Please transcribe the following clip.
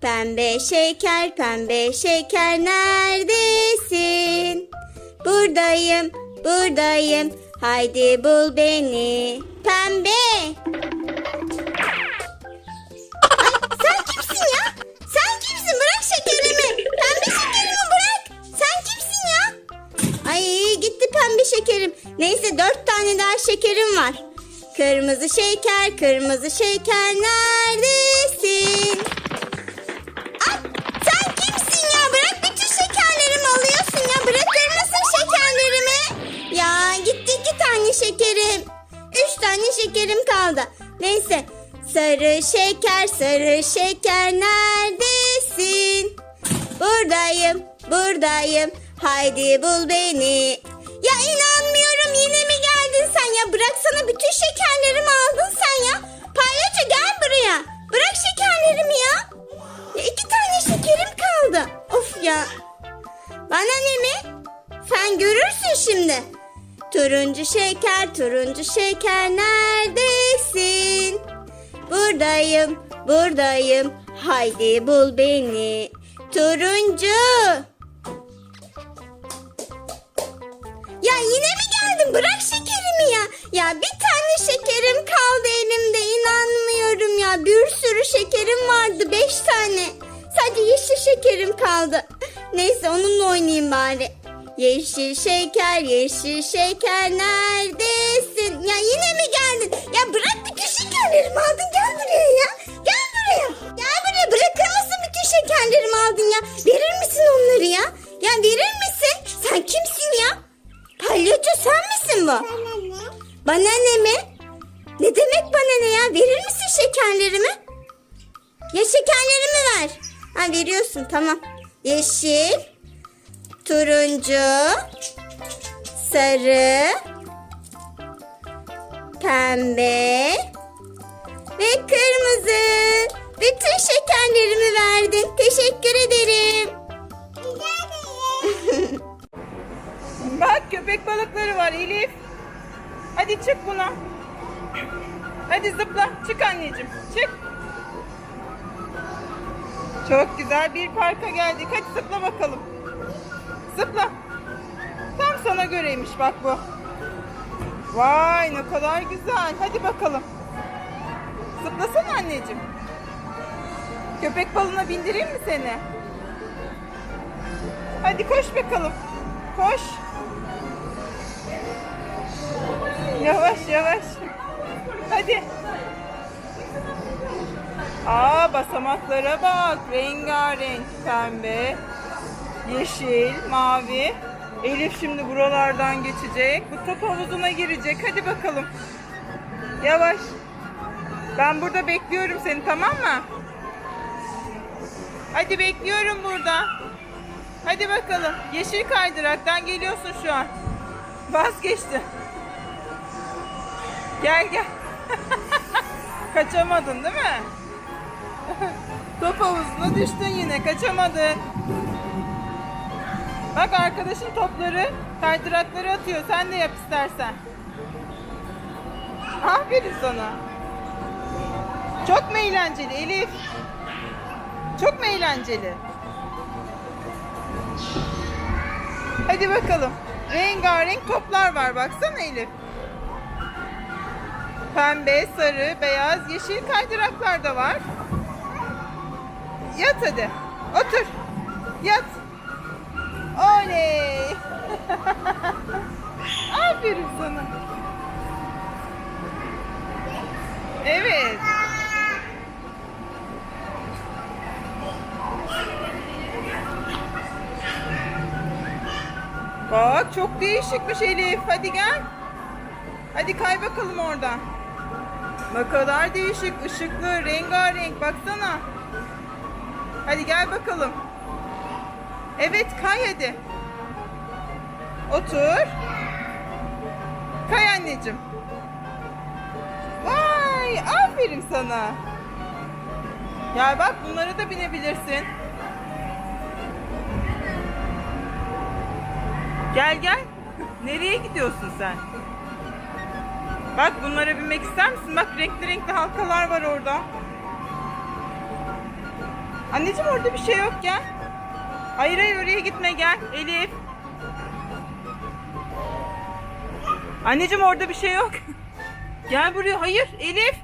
Pembe şeker, pembe şeker neredesin? Buradayım, buradayım. Haydi bul beni. Pembe. Ay, sen kimsin ya? Sen kimsin? Bırak şekerimi. Pembe şekerimi bırak. Sen kimsin ya? Ay gitti pembe şekerim. Neyse dört tane daha şekerim var. Kırmızı şeker, kırmızı şeker neredesin? Şekerim kaldı. Neyse. Sarı şeker, sarı şeker neredesin? Buradayım, buradayım. Haydi bul beni. Ya inanmıyorum yine mi geldin sen ya? Bıraksana bütün şekerlerimi aldın sen ya. Palyaço gel buraya. Bırak şekerlerimi ya. Ya iki tane şekerim kaldı. Of ya. Bana ne mi? Sen görürsün şimdi. Turuncu şeker, turuncu şeker neredesin? Buradayım, buradayım. Haydi bul beni. Turuncu. Ya yine mi geldin? Bırak şekerimi ya. Ya bir tane şekerim kaldı elimde. İnanmıyorum ya. Bir sürü şekerim vardı. Beş tane. Sadece yeşil şekerim kaldı. Neyse onunla oynayayım bari. Yeşil şeker, yeşil şeker neredesin? Ya yine mi geldin? Ya bırak bütün şekerlerimi aldın. Gel buraya ya. Gel buraya. Gel buraya. Bırakır mısın bütün şekerlerimi aldın ya? Verir misin onları ya? Ya verir misin? Sen kimsin ya? Palyaço sen misin bu? Bana ne mi? Ne demek bana ne ya? Verir misin şekerlerimi? Ya şekerlerimi ver. Ha veriyorsun tamam. Yeşil, turuncu, sarı, pembe ve kırmızı. Bütün şekerlerimi verdin. Teşekkür ederim. Bak köpek balıkları var Elif. Hadi çık buna. Hadi zıpla. Çık anneciğim. Çık. Çok güzel bir parka geldik. Hadi zıpla bakalım. Zıpla. Tam sana göreymiş bak bu. Vay ne kadar güzel. Hadi bakalım. Zıplasana anneciğim. Köpek balığına bindireyim mi seni? Hadi koş bakalım. Koş. Yavaş yavaş. Hadi. Aa basamaklara bak. Rengarenk pembe, yeşil, mavi. Elif şimdi buralardan geçecek. Bu top havuzuna girecek. Hadi bakalım. Yavaş. Ben burada bekliyorum seni tamam mı? Hadi bekliyorum burada. Hadi bakalım. Yeşil kaydıraktan geliyorsun şu an. Vazgeçti. Gel gel. Kaçamadın değil mi? Top havuzuna düştün yine. Kaçamadın. Bak arkadaşın topları, kaydırakları atıyor. Sen de yap istersen. Aferin sana. Çok mu eğlenceli Elif? Çok mu eğlenceli? Hadi bakalım. Rengarenk toplar var baksana Elif. Pembe, sarı, beyaz, yeşil kaydıraklar da var. Yat hadi. Otur. Yat. Oley. Aferin sana. Evet. Bak çok değişikmiş Elif. Hadi gel. Hadi kay bakalım orada. Ne kadar değişik, ışıklı, rengarenk. Baksana. Hadi gel bakalım. Evet kay hadi. Otur. Kay anneciğim. Vay aferin sana. Gel bak bunlara da binebilirsin. Gel gel. Nereye gidiyorsun sen? Bak bunlara binmek ister misin? Bak renkli renkli halkalar var orada. Anneciğim orada bir şey yok gel. Hayır hayır oraya gitme gel Elif. Anneciğim orada bir şey yok. Gel buraya. Hayır Elif.